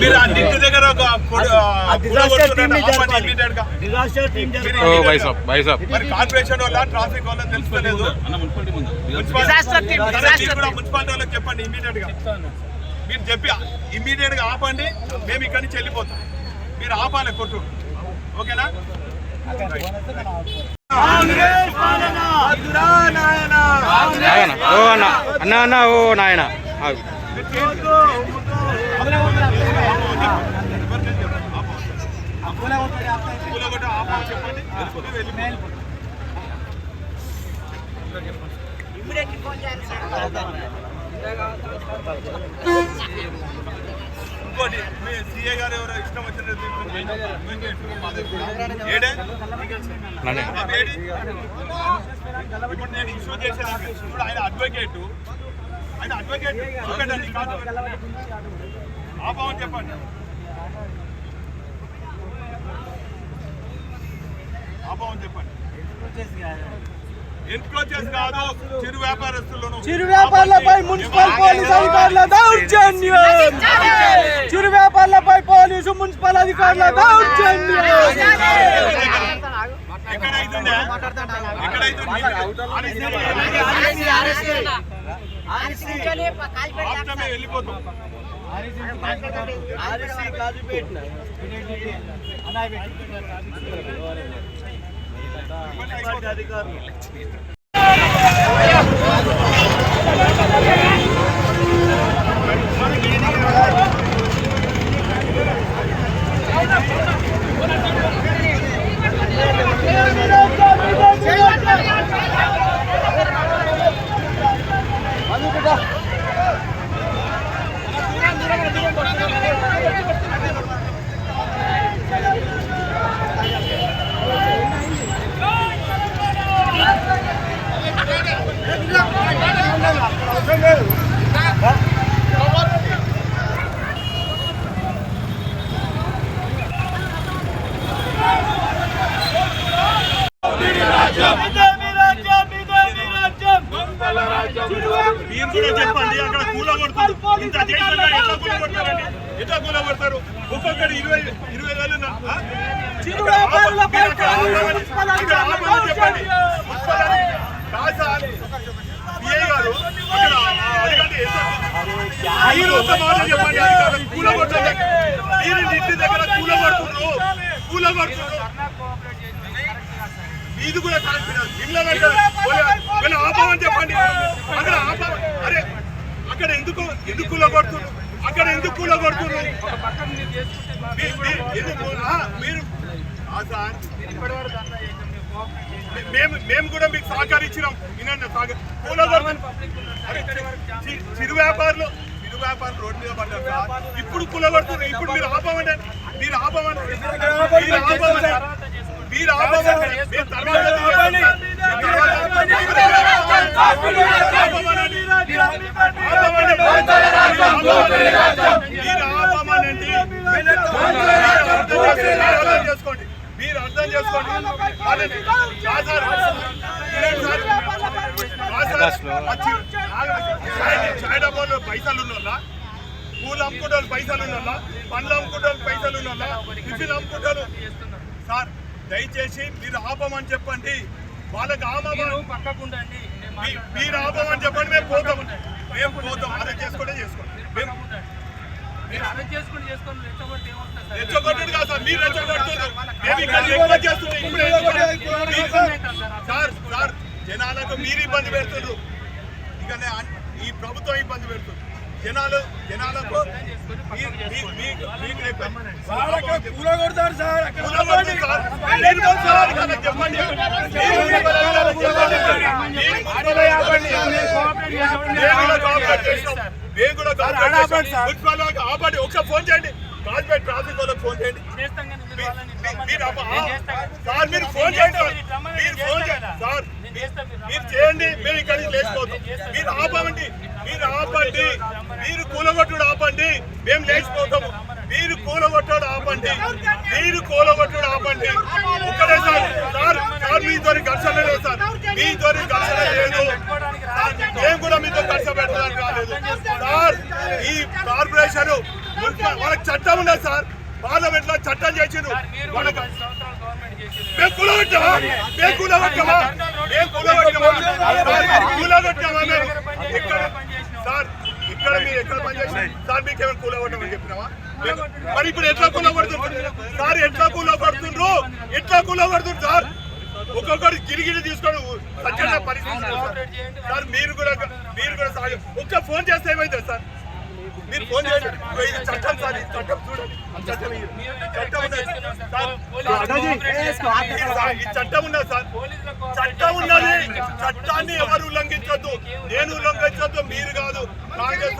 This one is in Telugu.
మీరు ఆ దగ్గర ఒక. మీరు కార్పొరేషన్ వల్ల ట్రాఫిక్ వల్ల కూడా మున్సిపాలిటీ వాళ్ళకి చెప్పండి ఇమీడియట్గా. మీరు చెప్పి ఇమీడియట్గా ఆపండి మేము ఇక్కడి నుంచి వెళ్ళిపోతాం. మీరు ఆపాలి కొట్టు. ఓకేనా? నాయన. ఓ అన్న అన్న అన్న ఓ నాయన ఆగు. పూల కొట్టు ఆపని చెప్పండి వెళ్ళిపోతాం. ఇంకోటి మీ సీఏ గారు ఎవరో ఇష్టం వచ్చినట్టు ఏడే ఇప్పుడు నేను ఇష్యూ చేసేది ఇప్పుడు ఆయన అడ్వకేట్ ఆయన అడ్వకేట్ చూపెట్టండి కాదు. ఆపమని చెప్పండి. ఆపమని చెప్పండి. ఎన్క్రోచెస్ కాదు. చిరు వ్యాపారస్తులను చిరు వ్యాపారులపై మున్సిపల్ పోలీస్ అధికారుల దౌర్జన్యం. చిరు వ్యాపారులపై పోలీసు మున్సిపల్ అధికారుల దౌర్జన్యం. ఎక్కడైతుందా? మీరు కూడా చెప్పండి. అక్కడ కూల కొడుతారు ఇంత చేసినా ఎట్లా కూల కొడతారండి? ఎట్లా కూల కొడతారు? ఒక్కొక్కటి ఇరవై ఇరవై వేలు అధికారుల చెప్పండి. మీరు ఒక మాట చెప్పండి. అధికారులకు కూల కొట్టండి. మీరు ఇంటి దగ్గర కూల కొడుతున్నారు కూల కొడుతున్నారు ఇది కూడా కరెక్ట్ కాదు. ఆపమని చెప్పండి. అక్కడ ఆప అరే అక్కడ ఎందుకు ఎందుకు కూల కొడుతున్నారు అక్కడ ఎందుకు కూల కొడుతున్నారు మీరు సార్. మేము మేము కూడా మీకు సహకరించినాం. వినండి చిరు వ్యాపారులు చిరు వ్యాపారులు రోడ్డు మీద పడ్డారు సార్. ఇప్పుడు కూల కొడుతున్నారు ఇప్పుడు మీరు ఆపమండి మీరు ఆపమండి మీరు ఆపమండి మీరు చేసుకోండి మీరు అర్థం చేసుకోండి పైసలు ఉన్నోళ్ళ పూలు అమ్ముకుంటారు పైసలు ఉన్నోళ్ళ పండ్లు అమ్ముకుంటారు పైసలు ఉన్నోళ్ళ టిఫిన్ అమ్ముకుంటారు సార్ దయచేసి మీరు ఆపమని చెప్పండి. వాళ్ళకి ఆపమని పక్కకుండండి. మీరు ఆపమని చెప్పండి మేము పోతాం. మేము పోతాం. అరెస్ట్ చేసుకుంటే చేసుకోండి? రెచ్చగొట్టడు కాదు సార్. మీరు రెచ్చగొడుతున్నారు. మేము ఇక్కడ ఎక్కువ చేస్తున్నాం. సార్ సార్ జనాలకు మీరు ఇబ్బంది పెడుతున్నారు. ఇక ఈ ప్రభుత్వం ఇబ్బంది పెడుతుంది. జనాలు జనాలకు సార్. అక్కడ కూలగొట్టు సార్. చెప్పండి. మేము కూడా కోఆపరేట్ చేస్తాం. మేము కూడా కోఆపరేట్ చేస్తాం. మున్సిపల్ వాళ్ళకి ఆపండి. ఒకసారి ఫోన్ చేయండి. కాజ్పేట్ ట్రాఫిక్ వాళ్ళకి ఫోన్ చేయండి. మీరు. సార్ మీరు ఫోన్ చేయండి సార్. మీరు ఫోన్ చేయండి. సార్ మీరు మేము ఇక్కడి నుంచి లేచిపోతాం. మీరు ఆపండి. మీరు ఆపండి మీరు కూలగొట్టుడు ఆపండి మేము లేచిపోతాము మీరు కూలగొట్టుడు ఆపండి మీరు కూలగొట్టుడు ఆపండి ఒక్కడే సార్ సార్ సార్ మీ తోని ఘర్షణ లేదు సార్ మీ తోని ఘర్షణ లేదు మేము కూడా మీతో ఘర్షణ పెట్టడానికి రాలేదు సార్ ఈ కార్పొరేషన్ వాళ్ళకి చట్టం ఉన్నది సార్ పార్లమెంట్లో చట్టం చేసిండ్రు. మేము కూలగొట్టామా మేము కూలగొట్టామా మేము కూలగొట్టామా కూలగొట్టామా మేము ఇక్కడ సార్ ఇక్కడ మీరు ఎక్కడ పని చేసిన సార్ మీకు ఏమైనా కూలగొట్టమని చెప్పినావా? మరి ఇప్పుడు ఎట్లా కూలగొడుతుండ్రు సార్ ఎట్లా కూలగొడుతుండ్రు ఎట్లా కూలగొడుతుండ్రు సార్? ఒక్కొక్కరు గిరిగిరి తీసుకొని పరిస్థితి సార్. మీరు కూడా మీరు కూడా సార్ ఒక్క ఫోన్ చేస్తే ఏమైంది సార్? మీరు ఫోన్ చేయండి. ఇది చట్టం సార్ ఇది చట్టం చూడండి. చట్టం. చట్టం ఉన్నది సార్. చట్టం ఉన్నది సార్? చట్టం ఉన్నది చట్టాన్ని ఎవరు ఉల్లంఘించొద్దు. నేను ఉల్లంఘించొద్దు మీరు కాదు. కాంగ్రెస్.